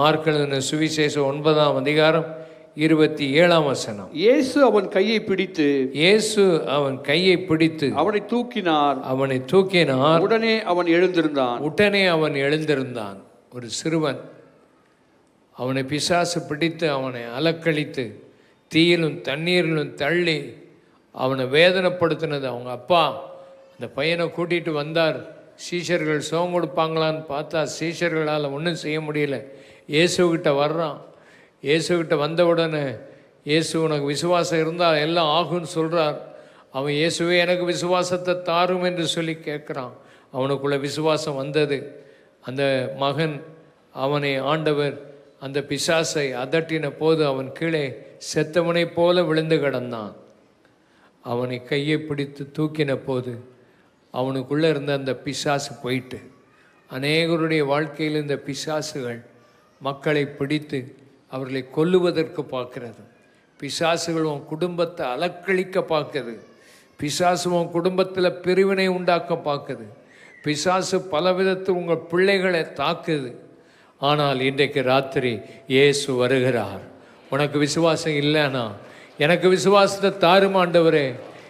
Mark எழுதின சுவிசேஷம் ஒன்பதாம் அதிகாரம் இருபத்தி ஏழாம் வசனம். இயேசு அவன் கையை பிடித்து இயேசு அவன் கையை பிடித்து அவனை தூக்கினார். அவனை தூக்கினார். உடனே அவன் எழுந்திருந்தான். உடனே அவன் எழுந்திருந்தான். ஒரு சிறுவன் அவனை பிசாசு பிடித்து அவனை அலக்களித்து தீயிலும் தண்ணீரிலும் தள்ளி அவனை வேதனைப்படுத்தினது. அவங்க அப்பா அந்த பையனை கூட்டிகிட்டு வந்தார். சீஷர்கள் சுகம் கொடுப்பாங்களான்னு பார்த்தா சீஷர்களால் ஒன்றும் செய்ய முடியல. இயேசுகிட்ட வர்றான். இயேசுகிட்ட வந்த உடனே இயேசு உனக்கு விசுவாசம் இருந்தால் எல்லாம் ஆகும்னு சொல்கிறார் அவன் இயேசுவே எனக்கு விசுவாசத்தை தாரும் என்று சொல்லி கேட்குறான். அவனுக்குள்ள விசுவாசம் வந்தது. அந்த மகன் அவனை ஆண்டவர் அந்த பிசாசை அதட்டின போது அவன் கீழே செத்தவனைப் போல விழுந்து கிடந்தான். அவனை கையை பிடித்து தூக்கின போது அவனுக்குள்ளே இருந்த அந்த பிசாசு போயிட்டு அநேகருடைய வாழ்க்கையில் இந்த பிசாசுகள் மக்களை பிடித்து அவர்களை கொல்லுவதற்கு பார்க்கிறது. பிசாசுகள் உன் குடும்பத்தை அலக்களிக்க பார்க்குது. பிசாசு உன் குடும்பத்தில் பிரிவினை உண்டாக்க பார்க்குது. பிசாசு பல விதத்தில் உங்கள் பிள்ளைகளை தாக்குது. ஆனால் இன்றைக்கு ராத்திரி இயேசு வருகிறார். உனக்கு விசுவாசம் இல்லைனா எனக்கு விசுவாசத்தை தாருமாண்டவரே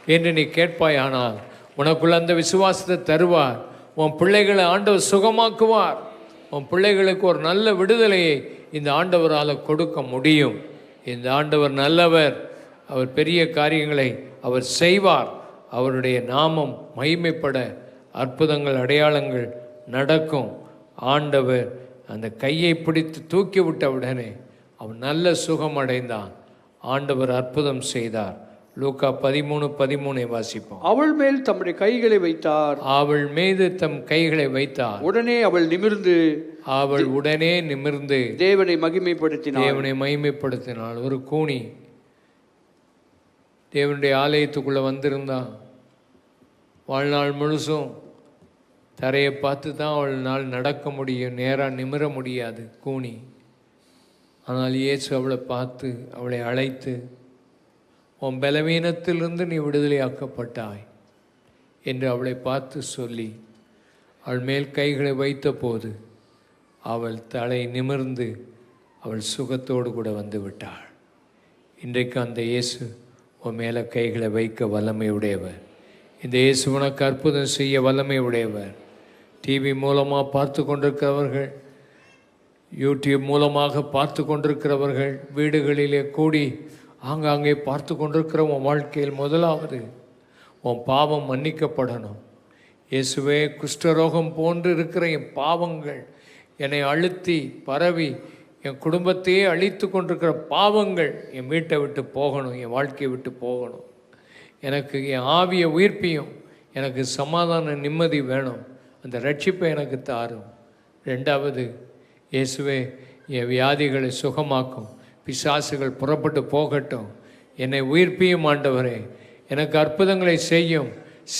என்று நீ கேட்பாயானால் உனக்குள்ள அந்த விசுவாசத்தை தருவார். உன் பிள்ளைகளை ஆண்டவர் சுகமாக்குவார். உன் பிள்ளைகளுக்கு ஒரு நல்ல விடுதலையை இந்த ஆண்டவரால் கொடுக்க முடியும். இந்த ஆண்டவர் நல்லவர். அவர் பெரிய காரியங்களை அவர் செய்வார். அவருடைய நாமம் மகிமைப்பட அற்புதங்கள் அடையாளங்கள் நடக்கும். ஆண்டவர் அந்த கையை பிடித்து தூக்கி விட்ட உடனே அவன் நல்ல சுகம் அடைந்தான் ஆண்டவர் அற்புதம் செய்தார். லூக்கா பதிமூணு பதிமூணை வாசிப்போம். அவள் மேல் தம்முடைய கைகளை வைத்தார். அவள் மீது தம் கைகளை வைத்தார். உடனே அவள் நிமிர்ந்து அவள் உடனே நிமிர்ந்து தேவனை மகிமைப்படுத்தினார் தேவனை மகிமைப்படுத்தினாள். ஒரு கூனி தேவனுடைய ஆலயத்துக்குள்ளே வந்திருந்தான் வாழ்நாள் முழுசும் தரையை பார்த்து தான் அவள் நாள் நடக்க முடியும் நேராக நிமிர முடியாது கூனி. ஆனால் இயேசு அவளை பார்த்து அவளை அழைத்து உன் பலவீனத்திலிருந்து நீ விடுதலையாக்கப்பட்டாய் என்று அவளை பார்த்து சொல்லி அவள் மேல் கைகளை வைத்தபோது அவள் தலை நிமிர்ந்து அவள் சுகத்தோடு கூட வந்து விட்டாள் இன்றைக்கு அந்த இயேசு உன் மேலே கைகளை வைக்க வல்லமை உடையவர் இந்த இயேசு உனக்கு அற்புதம் செய்ய வல்லமை உடையவர் டிவி மூலமாக பார்த்து கொண்டிருக்கிறவர்கள் யூடியூப் மூலமாக பார்த்து கொண்டிருக்கிறவர்கள் வீடுகளிலே கூடி ஆங்காங்கே பார்த்து கொண்டிருக்கிற உன் வாழ்க்கையில் முதலாவது உன் பாவம் மன்னிக்கப்படணும். இயேசுவே குஷ்டரோகம் போன்று இருக்கிற என் பாவங்கள் என்னை அழுத்தி பரவி என் குடும்பத்தையே அழித்து கொண்டிருக்கிற பாவங்கள் என் வீட்டை விட்டு போகணும் என் வாழ்க்கையை விட்டு போகணும். எனக்கு என் ஆவிய உயிர்ப்பியும் எனக்கு சமாதான நிம்மதி வேணும். அந்த ரட்சிப்பை எனக்கு தாரும். ரெண்டாவது இயேசுவே என் வியாதிகளை சுகமாக்கும். பிசாசுகள் புறப்பட்டு போகட்டும். என்னை உயிர்ப்பியும் ஆண்டவரே. எனக்கு அற்புதங்களை செய்யும்.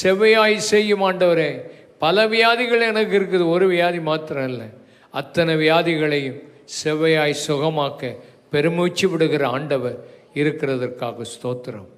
செவ்வையாய் செய்யும் ஆண்டவரே. பல வியாதிகள் எனக்கு இருக்குது. ஒரு வியாதி மாத்திரம் இல்லை அத்தனை வியாதிகளையும் செவ்வையாய் சுகமாக்க பெருமூச்சு விடுகிற ஆண்டவர் இருக்கிறதற்காக ஸ்தோத்திரம்.